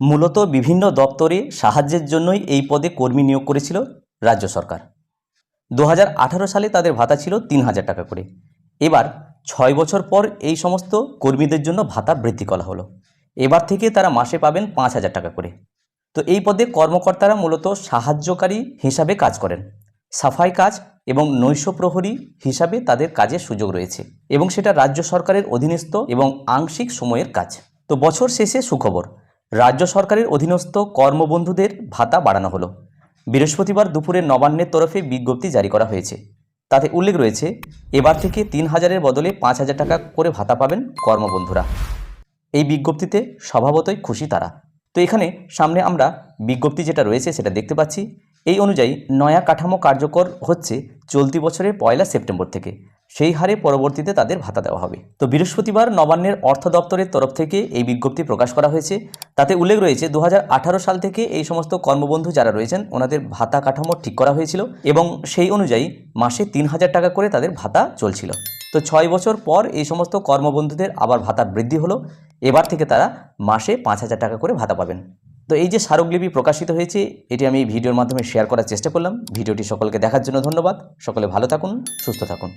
মূলত বিভিন্ন দপ্তরে সাহায্যের জন্যই এই পদে কর্মী নিয়োগ করেছিল রাজ্য সরকার। দু হাজার আঠারো সালে তাদের ভাতা ছিল তিন হাজার টাকা করে। এবার ছয় বছর পর এই সমস্ত কর্মীদের জন্য ভাতা বৃদ্ধি করা হলো। এবার থেকে তারা মাসে পাবেন পাঁচ হাজার টাকা করে। তো এই পদে কর্মকর্তারা মূলত সাহায্যকারী হিসাবে কাজ করেন। সাফাই কাজ এবং নৈশ প্রহরী হিসাবে তাদের কাজের সুযোগ রয়েছে এবং সেটা রাজ্য সরকারের অধীনস্থ এবং আংশিক সময়ের কাজ। তো বছর শেষে সুখবর রাজ্য সরকারের অধীনস্থ কর্মবন্ধুদের ভাতা বাড়ানো হলো। বৃহস্পতিবার দুপুরে নবান্নের তরফে বিজ্ঞপ্তি জারি করা হয়েছে। তাতে উল্লেখ রয়েছে, এবার থেকে তিন হাজারের বদলে পাঁচ হাজার টাকা করে ভাতা পাবেন কর্মবন্ধুরা। এই বিজ্ঞপ্তিতে স্বভাবতই খুশি তারা। তো এখানে সামনে আমরা বিজ্ঞপ্তি যেটা রয়েছে সেটা দেখতে পাচ্ছি। এই অনুযায়ী নয়া কাঠামো কার্যকর হচ্ছে চলতি বছরের পয়লা সেপ্টেম্বর থেকে। সেই হারে পরবর্তীতে তাদের ভাতা দেওয়া হবে। তো বৃহস্পতিবার নবান্নের অর্থ দপ্তরের তরফ থেকে এই বিজ্ঞপ্তি প্রকাশ করা হয়েছে। তাতে উল্লেখ রয়েছে দু হাজার আঠারো সাল থেকে এই সমস্ত কর্মবন্ধু যারা রয়েছেন, ওনাদের ভাতা কাঠামো ঠিক করা হয়েছিল এবং সেই অনুযায়ী মাসে তিন হাজার টাকা করে তাদের ভাতা চলছিল। তো ছয় বছর পর এই সমস্ত কর্মবন্ধুদের আবার ভাতা বৃদ্ধি হলো। এবার থেকে তারা মাসে পাঁচ হাজার টাকা করে ভাতা পাবেন। তো এই যে স্মারকলিপি প্রকাশিত হয়েছে, এটি আমি ভিডিওর মাধ্যমে শেয়ার করার চেষ্টা করলাম। ভিডিওটি সকলকে দেখার জন্য ধন্যবাদ। সকলে ভালো থাকুন, সুস্থ থাকুন।